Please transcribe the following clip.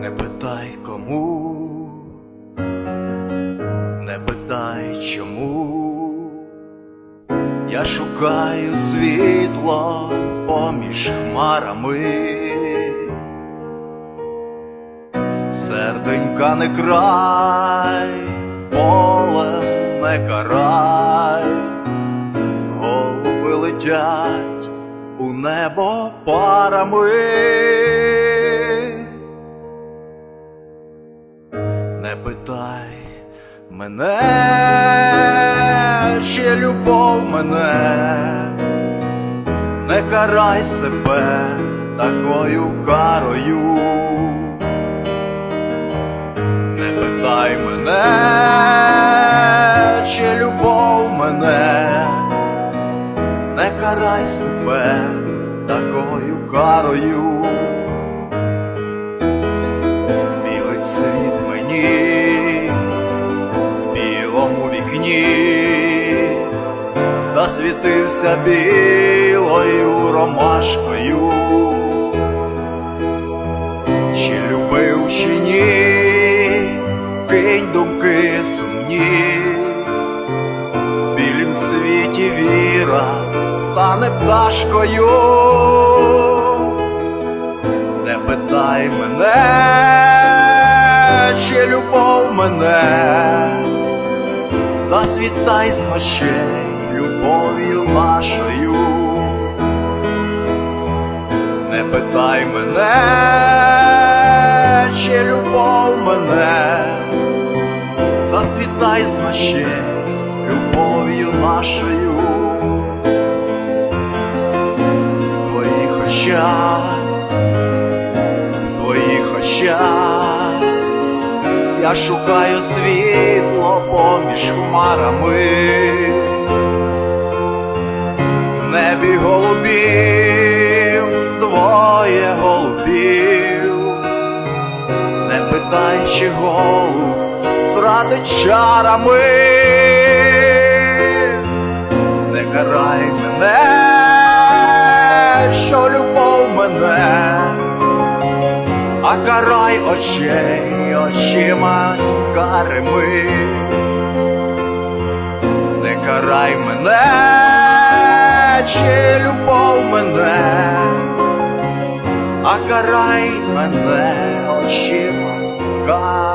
Не питай кому, не питай чому, я шукаю світло поміж хмарами. Серденька не край, поле не карай, голуби летять у небо парами. Не питай мене, чи любов мене, не карай себе такою карою. Не питай мене, чи любов мене, не карай себе такою карою. Білий світ засвітився білою ромашкою. Чи любив, чи ні, кинь думки сумні, білім світі віра стане пташкою, не питай мене, чи любов мене, засвітай з ночей любов'ю нашою не питай мене, чи любов мене, засвітай з любов'ю нашою, в твоїх очах, в твоїх очах, я шукаю світло поміж хмарами небі голубів, двоє голубів, не питай, чи голуб зрадить чарами, не карай мене, що любов мене, а карай очей очима карими. Не карай мене, чи любов мене, а карай мене очима.